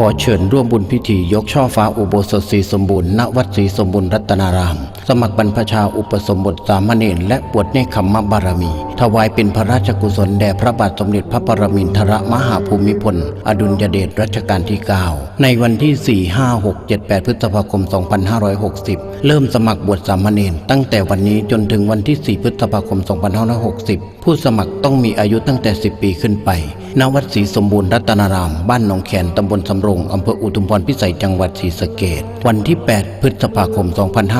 ขอเชิญร่วมบุญพิธียกช่อฟ้าอุโบสถสีสมบูรณ์ณวัดสีสมบูรณ์รัตนาราม สมัครบรรพชาอุปสมบทสามเณรและบวชเนคขมมบารมี ถวายเป็นพระราชกุศลแด่พระบาทสมเด็จพระปรมินทรมหาภูมิพล อดุลยเดชรัชกาลที่ 9 ในวันที่ 4 5 6 7 8 พฤษภาคม 2560 เริ่มสมัครบวชสามเณรตั้งแต่วันนี้จนถึงวันที่ 4 พฤษภาคม 2560 ผู้สมัครต้องมีอายุตั้งแต่ 10 ปีขึ้นไป ณ วัดศรีสมบูรณ์รัตนาราม บ้านหนองแขนตำบลสำโรงอำเภออุทุมพรพิสัยจังหวัดศรีสะเกษวันที่ 8 พฤษภาคม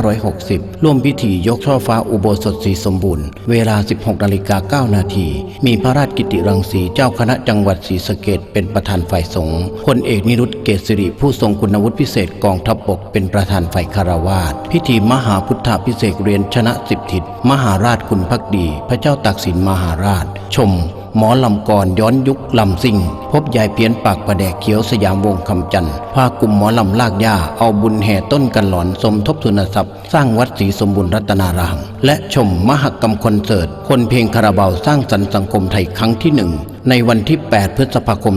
2560ร่วมพิธียกช่อฟ้าอุโบสถศรีสมบูรณ์ เวลา 16นาฬิกา9นาทีมีพระราชกิติรังสีเจ้าคณะจังหวัดศรีสะเกษเป็นประธานฝ่ายสงฆ์พลเอกนิรุตเกษริผู้ทรงคุณวุฒิพิเศษกองทัพบกเป็นประธานฝ่ายคารวาสพิธีมหาพุทธพิเศษเรียนชนะสิบทิศมหาราชคุณพักดี พระเจ้าตากสินมหาราช ชม หมอลำกรย้อนยุคลำซิ่ง พบยายเพียนปากประแดกเขียวสยามวงคำจันทร์พากลุ่มหมอลำลากย่าเอาบุญแห่ต้นกันหลอนสมทบทุนทรัพย์ สร้างวัดศรีสมบูรณ์รัตนาราม และชมมหกรรมคอนเสิร์ต คนเพลงคาราบาวสร้างสรรค์สังคมไทยครั้งที่หนึ่งในวันที่ 8 พฤษภาคม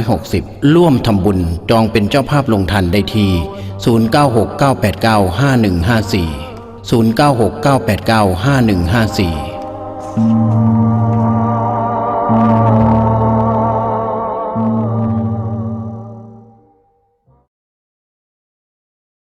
2560 ร่วมทำบุญจองเป็นเจ้าภาพลงทันได้ที่ 0969895154 0969895154